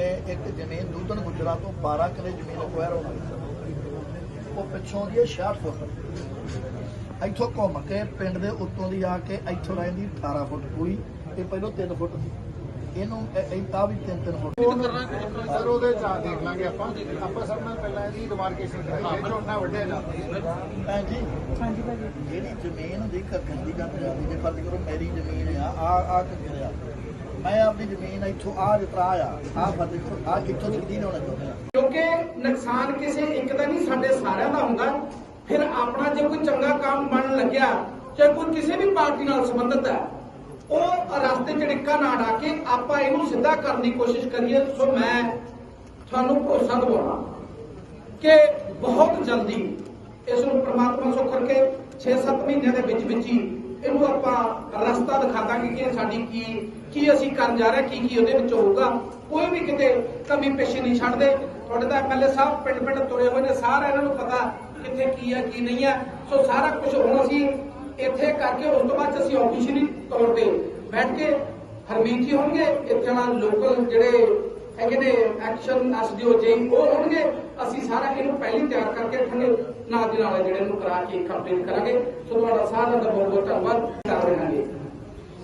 ਜਿਵੇਂ ਇੱਕ ਜ਼ਮੀਨ ਦੂਧਨ ਗੁਜਰਾ ਤੋਂ 12 ਕਿਲੇ ਜ਼ਮੀਨ ਅਕਵਾਇਰ ਹੋ ਗਈ ਉਹ ਪਿੱਛੋਂ ਦੀ ਹੈ 66 ਫੁੱਟ ਇੱਥੋਂ ਘੁੰਮ ਕੇ ਪਿੰਡ ਦੇ ਉੱਤੋਂ ਦੀ ਆ ਕੇ ਇੱਥੋਂ ਰਹਿੰਦੀ 18 ਫੁੱਟ ਪੂਰੀ ਇਹ ਪਹਿਲਾਂ 3 ਫੁੱਟ ਸੀ। ਇਹਨੂੰ ਇਹ ਆ ਵੀ 3 3 ਫੁੱਟ। ਸਰ ਉਹਦੇ ਚ ਦੇਖ ਲਾਂਗੇ ਆਪਾਂ। ਆਪਾਂ ਸਭ ਨਾਲ ਪਹਿਲਾਂ ਇਹਦੀ ਡਿਮਾਰਕੇਸ਼ਨ ਕਰਾਂਗੇ ਝੋਨਾ ਵੱਢਿਆ ਜਾਂਦਾ ਭੈਣ ਜੀ ਹਾਂਜੀ ਭਾਜੀ। ਜਿਹੜੀ ਜ਼ਮੀਨ ਦੀ ਘੱਗਰ ਦੀ ਗੱਲ ਜਾਂਦੀ ਜੇ ਫਰਜ਼ ਕਰੋ ਮੇਰੀ ਜ਼ਮੀਨ ਆ ਆ ਆ ਆ ਮੈਂ ਆਪਣੀ ਜ਼ਮੀਨ ਇੱਥੋਂ ਆ ਜਿਤਰਾ ਆ ਆ ਫਰਜ਼ ਆ ਕਿੱਥੋਂ ਸਿੱਧੀ ਹੋਣਾ ਚਾਹੁੰਦੇ ਕਿਉਂਕਿ ਨੁਕਸਾਨ ਕਿਸੇ ਇੱਕ ਦਾ ਨਹੀਂ, ਸਾਡੇ ਸਾਰਿਆਂ ਦਾ ਹੁੰਦਾ। ਫਿਰ ਆਪਣਾ ਜੇ ਕੋਈ ਚੰਗਾ ਕੰਮ ਬਣਨ ਲੱਗਿਆ ਚਾਹੇ ਕੋਈ ਕਿਸੇ ਵੀ ਪਾਰਟੀ ਨਾਲ ਸੰਬੰਧਿਤ ਹੈ, ਉਹ ਰਸਤੇ ਚ ਨਾ ਡਾ ਕੇ ਆਪਾਂ ਇਹਨੂੰ ਸਿੱਧਾ ਕਰਨ ਦੀ ਕੋਸ਼ਿਸ਼ ਕਰੀਏ। ਸੋ ਮੈਂ ਤੁਹਾਨੂੰ ਭਰੋਸਾ ਦਿਵਾਉਣਾ ਕਿ ਬਹੁਤ ਜਲਦੀ ਇਸ ਨੂੰ ਪ੍ਰਮਾਤਮਾ ਸੁੱਖ ਕਰਕੇ 6-7 ਮਹੀਨਿਆਂ ਦੇ ਵਿੱਚ ਵਿੱਚ ਹੀ ਇਹਨੂੰ ਆਪਾਂ ਰਸਤਾ ਦਿਖਾ ਦਾਂਗੇ ਕਿ ਸਾਡੀ ਕੀ ਕੀ ਅਸੀਂ ਕਰਨ ਜਾ ਰਹੇ, ਕੀ ਕੀ ਉਹਦੇ ਵਿੱਚ ਹੋਊਗਾ। ਕੋਈ ਵੀ ਕਿਤੇ ਕਮੀ ਪੇਸ਼ੀ ਨਹੀਂ ਛੱਡਦੇ। ਤੁਹਾਡੇ ਤਾਂ ਐਮਐਲਏ ਸਾਹਿਬ ਪਿੰਡ ਪਿੰਡ ਤੁਰੇ ਹੋਏ ਨੇ, ਸਾਰਾ ਇਹਨਾਂ ਨੂੰ ਪਤਾ ਕਿੱਥੇ ਕੀ ਹੈ ਕੀ ਨਹੀਂ ਹੈ ਸੋ ਸਾਰਾ ਕੁਝ ਹੁਣ ਅਸੀਂ ਇੱਥੇ ਕਰਕੇ, ਉਸ ਤੋਂ ਬਾਅਦ 'ਚ ਅਸੀਂ ਆਫੀਸ਼ੀਅਲੀ ਤੌਰ ਤੇ ਬੈਠ ਕੇ ਹਰਮੀਤ ਜੀ ਹੋਣਗੇ। ਇੱਥੇ ਨਾਲ ਲੋਕਲ ਜਿਹੜੇ ਨੇ ਐਕਸ਼ਨ ਐਸਡੀਓ ਜੇ ਉਹ ਹੋਣਗੇ ਅਸੀਂ ਸਾਰਾ ਇਹਨੂੰ ਪਹਿਲੀ ਤਿਆਰ ਕਰਕੇ ਰੱਖਾਂਗੇ। ਨਾਲ ਦੀ ਨਾਲ ਜਿਹੜੇ ਇਹਨੂੰ ਕਰਾ ਕੇ ਕੰਪਲੀਟ ਕਰਾਂਗੇ। ਸੋ ਤੁਹਾਡਾ ਸਾਰਿਆਂ ਦਾ ਬਹੁਤ ਬਹੁਤ ਧੰਨਵਾਦ। ਕਰ ਰਹਾਂਗੇ।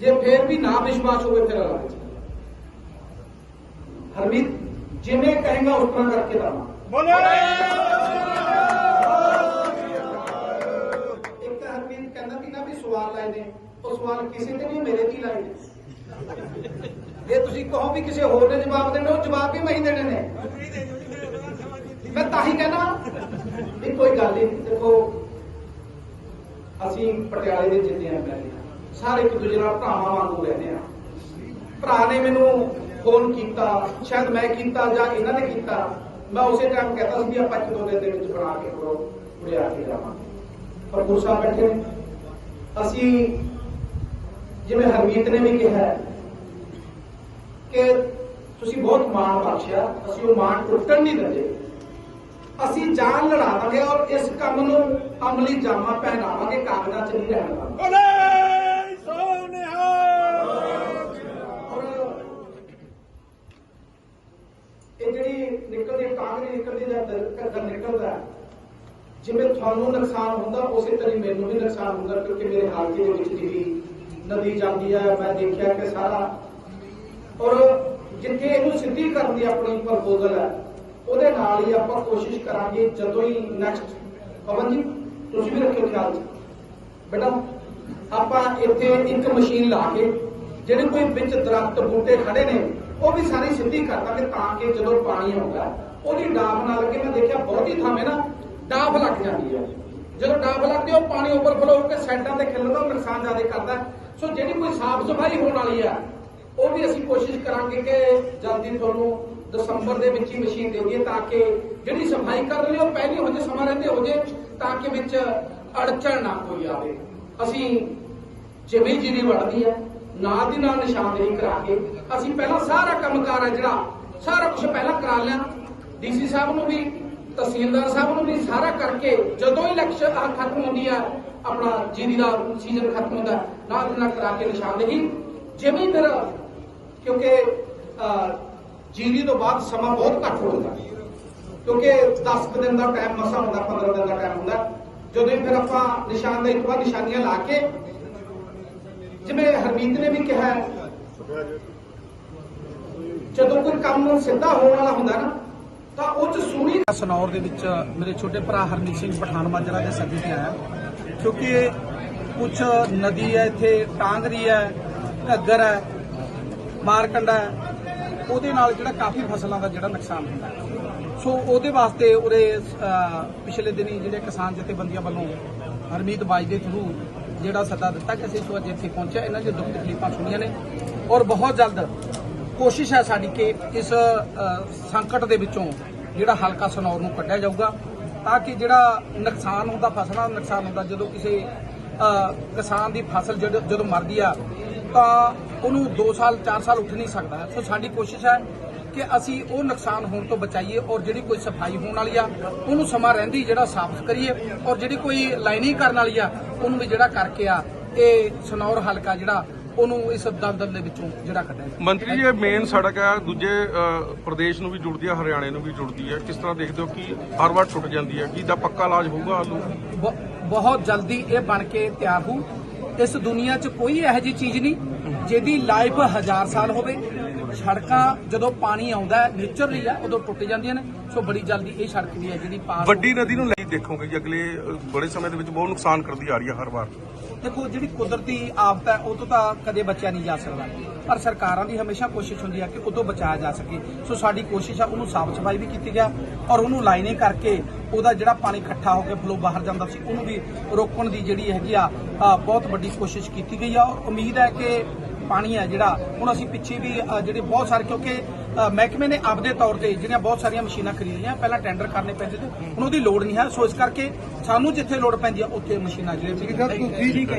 ਜੇ ਫੇਰ ਵੀ ਨਾ ਵਿਸ਼ਵਾਸ ਹੋਵੇ ਫਿਰ ਅਲੱਗ ਹਰਮੀਤ ਜਿਵੇਂ ਕਹੇਗਾ ਉਸ ਤਰ੍ਹਾਂ ਕਰਕੇ ਦਵਾਂ ਇੱਕ ਤਾਂ ਹਰਮੀਤ ਕਹਿੰਦਾ ਸੀ ਨਾ ਵੀ ਸਵਾਲ ਲਾਏ ਨੇ। ਉਹ ਸਵਾਲ ਕਿਸੇ ਤੇ ਨਹੀਂ, ਮੇਰੇ ਤੇ ਲਾਏ ਜੇ ਤੁਸੀਂ ਕਹੋ ਵੀ ਕਿਸੇ ਹੋਰ ਨੇ ਜਵਾਬ ਦੇਣੇ, ਉਹ ਜਵਾਬ ਵੀ ਮੈਂ ਦੇਣੇ ਨੇ। ਮੈਂ ਤਾਂ ਹੀ ਕਹਿਣਾ, ਵੀ ਕੋਈ ਗੱਲ ਨਹੀਂ, ਦੇਖੋ, ਅਸੀਂ ਪਟਿਆਲੇ ਦੇ ਜਿੰਦੇ ਆ ਪਹਿਲੇ ਸਾਰੇ ਇੱਕ ਦੂਜੇ ਨਾਲ ਭਰਾਵਾਂ ਵਾਂਗੂ ਰਹਿੰਦੇ ਆ। ਭਰਾ ਨੇ ਮੈਨੂੰ ਫੋਨ ਕੀਤਾ, ਸ਼ਾਇਦ ਮੈਂ ਕੀਤਾ ਜਾਂ ਇਹਨਾਂ ਨੇ ਕੀਤਾ, ਮੈਂ ਉਸੇ ਟਾਈਮ ਕਹਿੰਦਾ ਸੀ ਵੀ ਆਪਾਂ ਇੱਕ ਦੋ ਦਿਨ ਦੇ ਵਿੱਚ ਬਣਾ ਕੇ ਕਰੋ ਉੜਿਆ ਕੇ ਜਾਵਾਂਗੇ ਪਰ ਗੁਰਸਾ ਬੈਠੇ ਅਸੀਂ ਜਿਵੇਂ ਹਰਮੀਤ ਨੇ ਵੀ ਕਿਹਾ ਕਿ ਤੁਸੀਂ ਬਹੁਤ ਮਾਣ ਬਖਸ਼ਿਆ ਅਸੀਂ ਉਹ ਮਾਣ ਟੁੱਟਣ ਨਹੀਂ ਦਿੰਦੇ। ਅਸੀਂ ਜਾਨ ਲੜਾ ਦਾਂਗੇ ਔਰ ਇਸ ਕੰਮ ਨੂੰ ਅਮਲੀ ਜਾਮਾ ਪਹਿਨਾਵਾਂਗੇ ਕਾਗਜ਼ਾਂ 'ਚ ਨਹੀਂ ਰਹਿਣ ਦਾਂਗੇ ਔਰ ਇਹ ਜਿਹੜੀ ਨਿਕਲਦੀ ਹੈ, ਕਾਂਗਰੀ ਨਿਕਲਦੀ ਜਾਂ ਨਿਕਲਦਾ ਜਿਵੇਂ ਤੁਹਾਨੂੰ ਨੁਕਸਾਨ ਹੁੰਦਾ ਉਸੇ ਤਰ੍ਹਾਂ ਮੈਨੂੰ ਵੀ ਨੁਕਸਾਨ ਹੁੰਦਾ ਕਿਉਂਕਿ ਮੇਰੇ ਹਲਕੇ ਦੇ ਵਿੱਚ ਜਿਹੜੀ ਨਦੀ ਜਾਂਦੀ ਹੈ ਮੈਂ ਦੇਖਿਆ ਕਿ ਸਾਰਾ। ਔਰ ਜਿੱਥੇ ਇਹਨੂੰ ਸਿੱਧੀ ਕਰਨ ਦੀ ਆਪਣੀ ਪ੍ਰਪੋਜ਼ਲ ਹੈ ਉਹਦੇ ਨਾਲ ਹੀ ਆਪਾਂ ਕੋਸ਼ਿਸ਼ ਕਰਾਂਗੇ ਜਦੋਂ ਹੀ ਨੈਕਸਟ ਪਵਨ ਜੀ ਤੁਸੀਂ ਵੀ ਰੱਖਿਓ ਖਿਆਲ। ਚ ਬੇਟਾ ਆਪਾਂ ਇੱਥੇ ਇੱਕ ਮਸ਼ੀਨ ਲਾ ਕੇ ਜਿਹੜੇ ਕੋਈ ਵਿੱਚ ਦਰਖਤ ਬੂਟੇ ਖੜੇ ਨੇ ਉਹ ਵੀ ਸਾਰੀ ਸਿੱਧੀ ਕਰ ਦਾਂਗੇ ਤਾਂ ਕਿ ਜਦੋਂ ਪਾਣੀ ਆਉਂਦਾ ਉਹਦੀ ਡਾਬ ਨਾਲ ਲੱਗੇ ਮੈਂ ਦੇਖਿਆ ਬਹੁਤੀ ਥਾਵੇਂ ਨਾ ਡਾਬ ਲੱਗ ਜਾਂਦੀ ਹੈ। ਜਦੋਂ ਡਾਬ ਲੱਗਦੀ ਹੈ, ਉਹ ਪਾਣੀ ਓਵਰਫਲੋ ਹੋ ਕੇ ਸਾਈਡਾਂ ਤੇ ਖਿਲਰਦਾ ਉਹ ਨੁਕਸਾਨ ਜ਼ਿਆਦਾ ਕਰਦਾ। ਸੋ ਜਿਹੜੀ ਕੋਈ ਸਾਫ਼ ਸਫ਼ਾਈ ਹੋਣ ਵਾਲੀ ਆ, ਉਹ ਵੀ ਅਸੀਂ ਕੋਸ਼ਿਸ਼ ਕਰਾਂਗੇ ਕਿ ਜਲਦੀ ਤੁਹਾਨੂੰ ਦਸੰਬਰ ਦੇ ਵਿੱਚ ਹੀ ਮਸ਼ੀਨ ਦੇ ਦਈਏ ਤਾਂ ਕਿ ਜਿਹੜੀ ਸਫ਼ਾਈ ਕਰ ਲਈ ਉਹ ਪਹਿਲੀ ਹੋ ਜੇ ਸਮਾਂ ਰਹਿੰਦੇ ਹੋ ਜੇ, ਤਾਂ ਕਿ ਵਿੱਚ ਅੜਚਣ ਨਾ ਕੋਈ ਆਵੇ। ਅਸੀਂ ਜਿਵੇਂ ਜੀਰੀ ਵੜਦੀ ਹੈ ਨਾਲ ਦੀ ਨਾਲ ਨਿਸ਼ਾਨਦੇਹੀ ਕਰਾ ਕੇ ਅਸੀਂ ਪਹਿਲਾਂ ਸਾਰਾ ਕੰਮਕਾਰ ਹੈ ਜਿਹੜਾ, ਸਾਰਾ ਕੁਝ ਪਹਿਲਾਂ ਕਰਾ ਲਿਆ। ਡੀਸੀ ਸਾਹਿਬ ਨੂੰ ਵੀ, ਤਹਿਸੀਲਦਾਰ ਸਾਹਿਬ ਨੂੰ ਵੀ ਸਾਰਾ ਕਰਕੇ, ਜਦੋਂ ਇਲੈਕਸ਼ਨ ਖਤਮ ਹੁੰਦੀ ਹੈ ਆਪਣਾ ਜੀਰੀ ਦਾ ਸੀਜ਼ਨ ਖਤਮ ਹੁੰਦਾ ਹੈ, ਨਾਲ ਨਾਲ ਕਰਾ ਕੇ ਨਿਸ਼ਾਨਦੇਹੀ ਜਿਵੇਂ ਹੀ ਫਿਰ ਕਿਉਂਕਿ ਜੀਰੀ ਤੋਂ ਬਾਅਦ ਸਮਾਂ ਬਹੁਤ ਘੱਟ ਹੁੰਦਾ। ਕਿਉਂਕਿ 10 ਦਿਨ ਦਾ ਟਾਈਮ ਮਸਾ ਹੁੰਦਾ 15 ਦਿਨ ਦਾ ਟਾਈਮ ਹੁੰਦਾ। ਜਦੋਂ ਫਿਰ ਆਪਾਂ ਨਿਸ਼ਾਨਦੇਹੀ ਤੋਂ ਬਾਅਦ ਨਿਸ਼ਾਨੀਆਂ ਲਾ ਕੇ ਜਿਵੇਂ ਹਰਮੀਤ ਨੇ ਵੀ ਕਿਹਾ ਜਦੋਂ ਕੋਈ ਕੰਮ ਸਿੱਧਾ ਹੋਣ ਵਾਲਾ ਹੁੰਦਾ ਨਾ ਤਾਂ ਉਹ ਚ ਸੂਣੀ ਸਨੌਰ ਦੇ ਵਿੱਚ ਮੇਰੇ ਛੋਟੇ ਭਰਾ ਹਰਮੀਤ ਸਿੰਘ ਪਠਾਨ ਮਾਜਰਾ ਦੇ ਸੱਦੇ ਤੇ ਆਇਆ। ਕਿਉਂਕਿ ਕੁਝ ਨਦੀ ਹੈ, ਇੱਥੇ ਟਾਂਗਰੀ ਹੈ, ਘੱਗਰ ਹੈ, ਮਾਰਕੰਡਾ ਹੈ, ਉਹਦੇ ਨਾਲ ਜਿਹੜਾ ਕਾਫੀ ਫਸਲਾਂ ਦਾ ਜਿਹੜਾ ਨੁਕਸਾਨ ਹੁੰਦਾ ਸੋ ਉਹਦੇ ਵਾਸਤੇ ਉਰੇ ਪਿਛਲੇ ਦਿਨੀ ਜਿਹੜੇ ਕਿਸਾਨ ਜਥੇਬੰਦੀਆਂ ਵੱਲੋਂ ਹਰਮੀਤ ਬਾਜ ਦੇ ਥਰੂ ਜਿਹੜਾ ਸੱਦਾ ਦਿੱਤਾ ਕਿ ਅਸੀਂ ਇਸ ਅੱਜ ਇੱਥੇ ਪਹੁੰਚਿਆ, ਇਹਨਾਂ ਦੇ ਦੁੱਖ ਤਕਲੀਫਾਂ ਸੁਣੀਆਂ ਨੇ। ਔਰ ਬਹੁਤ ਜਲਦ ਕੋਸ਼ਿਸ਼ ਹੈ ਸਾਡੀ ਕਿ ਇਸ ਸੰਕਟ ਦੇ ਵਿੱਚੋਂ ਜਿਹੜਾ ਹਲਕਾ ਸਨੌਰ ਨੂੰ ਕੱਢਿਆ ਜਾਊਗਾ। ਤਾਂ ਕਿ ਜਿਹੜਾ ਨੁਕਸਾਨ ਹੁੰਦਾ, ਫਸਲਾਂ ਦਾ ਨੁਕਸਾਨ ਹੁੰਦਾ, ਜਦੋਂ ਕਿਸੇ ਕਿਸਾਨ ਦੀ ਫਸਲ ਜਦੋਂ ਜਦੋਂ ਮਰਦੀ ਆ, ਤਾਂ ਉਹਨੂੰ 2 ਸਾਲ 4 ਸਾਲ ਉੱਠ ਨਹੀਂ ਸਕਦਾ। ਸੋ ਸਾਡੀ ਕੋਸ਼ਿਸ਼ ਹੈ ਕਿ ਅਸੀਂ ਉਹ ਨੁਕਸਾਨ ਹੋਣ ਤੋਂ ਬਚਾਈਏ ਔਰ ਜਿਹੜੀ ਕੋਈ ਸਫ਼ਾਈ ਹੋਣ ਵਾਲੀ ਆ, ਉਹਨੂੰ ਸਮਾਂ ਰਹਿੰਦੀ ਜਿਹੜਾ ਸਾਫ਼ ਕਰੀਏ ਔਰ ਜਿਹੜੀ ਕੋਈ ਲਾਈਨਿੰਗ ਕਰਨ ਵਾਲੀ ਆ, ਉਹਨੂੰ ਵੀ ਜਿਹੜਾ ਕਰਕੇ ਆ, ਇਹ ਸਨੌਰ ਹਲਕਾ ਜਿਹੜਾ ਉਹਨੂੰ ਇਸ ਦਲਦਲ ਦੇ ਵਿੱਚੋਂ ਜਿਹੜਾ ਕੱਢਿਆ। ਮੰਤਰੀ ਜੀ ਇਹ ਮੇਨ ਸੜਕ ਹੈ ਦੂਜੇ ਪ੍ਰਦੇਸ਼ ਨੂੰ ਵੀ ਜੁੜਦੀ ਹੈ ਹਰਿਆਣੇ ਨੂੰ ਵੀ ਜੁੜਦੀ ਹੈ ਕਿਸ ਤਰ੍ਹਾਂ ਦੇਖਦੇ ਹੋ ਕਿ ਹਰ ਵਾਰ ਟੁੱਟ ਜਾਂਦੀ ਹੈ ਕੀ ਦਾ ਪੱਕਾ ਇਲਾਜ ਹੋਊਗਾ ਬ- ਬਹੁਤ ਜਲਦੀ ਇਹ ਬਣ ਕੇ ਤਿਆਰ ਹੋ। ਇਸ ਦੁਨੀਆ 'ਚ ਕੋਈ ਇਹੋ ਜਿਹੀ ਚੀਜ਼ ਨਹੀਂ ਜਿਹਦੀ ਲਾਈਫ ਹਜ਼ਾਰ ਸਾਲ ਹੋਵੇ। ਸੜਕਾਂ ਜਦੋਂ ਪਾਣੀ ਆਉਂਦਾ ਹੈ ਨੇਚਰਲੀ ਹੈ ਉਦੋਂ ਟੁੱਟ ਜਾਂਦੀਆਂ ਨੇ। ਸੋ ਬੜੀ ਜਲਦੀ ਇਹ ਸੜਕ ਵੀ ਹੈ ਜਿਹੜੀ ਪਾਸ ਵੱਡੀ ਨਦੀ ਨੂੰ ਲਈ ਦੇਖੋਗੇ ਜੀ ਅਗਲੇ ਬੜੇ ਸਮੇਂ ਦੇ ਵਿੱਚ ਬਹੁਤ ਨੁਕਸਾਨ ਕਰਦੀ ਆ ਰਹੀ ਹੈ ਹਰ ਵਾਰ। ਦੇਖੋ, ਜਿਹੜੀ ਕੁਦਰਤੀ ਆਫਤ ਹੈ, ਉਹ ਤੋਂ ਤਾਂ ਕਦੇ ਬਚਿਆ ਨਹੀਂ ਜਾ ਸਕਦਾ। ਪਰ ਸਰਕਾਰਾਂ ਦੀ ਹਮੇਸ਼ਾ ਕੋਸ਼ਿਸ਼ ਹੁੰਦੀ ਹੈ ਕਿ ਉਹ ਤੋਂ ਬਚਾਇਆ ਜਾ ਸਕੇ। ਸੋ ਸਾਡੀ ਕੋਸ਼ਿਸ਼ ਆ, ਉਹਨੂੰ ਸਾਫ਼ ਸਫ਼ਾਈ ਵੀ ਕੀਤੀ ਗਿਆ ਔਰ ਉਹਨੂੰ ਲਾਈਨਿੰਗ ਕਰਕੇ ਉਹਦਾ ਜਿਹੜਾ ਪਾਣੀ ਇਕੱਠਾ ਹੋ ਕੇ ਫਲੋ ਬਾਹਰ ਜਾਂਦਾ ਸੀ, ਉਹਨੂੰ ਵੀ ਰੋਕਣ ਦੀ ਜਿਹੜੀ ਹੈਗੀ ਆ ਬਹੁਤ ਵੱਡੀ ਕੋਸ਼ਿਸ਼ ਕੀਤੀ ਗਈ ਆ ਔਰ ਉਮੀਦ ਹੈ ਕਿ ਪਾਣੀ ਹੈ ਜਿਹੜਾ ਹੁਣ ਅਸੀਂ ਪਿੱਛੇ ਵੀ ਜਿਹੜੇ ਬਹੁਤ ਸਾਰੇ ਕਿਉਂਕਿ ਮਹਿਕਮੇ ਨੇ ਆਪਦੇ ਤੌਰ ਤੇ ਜਿਹੜੀਆਂ ਬਹੁਤ ਸਾਰੀਆਂ ਮਸ਼ੀਨਾਂ ਖਰੀਦੀਆਂ ਪਹਿਲਾਂ ਟੈਂਡਰ ਕਰਨੇ ਪੈਂਦੇ ਸੀ ਹੁਣ ਉਹਦੀ ਲੋੜ ਨਹੀਂ ਹੈ। ਸੋ ਇਸ ਕਰਕੇ ਸਾਨੂੰ ਜਿੱਥੇ ਲੋੜ ਪੈਂਦੀ ਆ ਉੱਥੇ ਮਸ਼ੀਨਾਂ ਜਿਹੜੀਆਂ ਠੀਕ ਹੈ।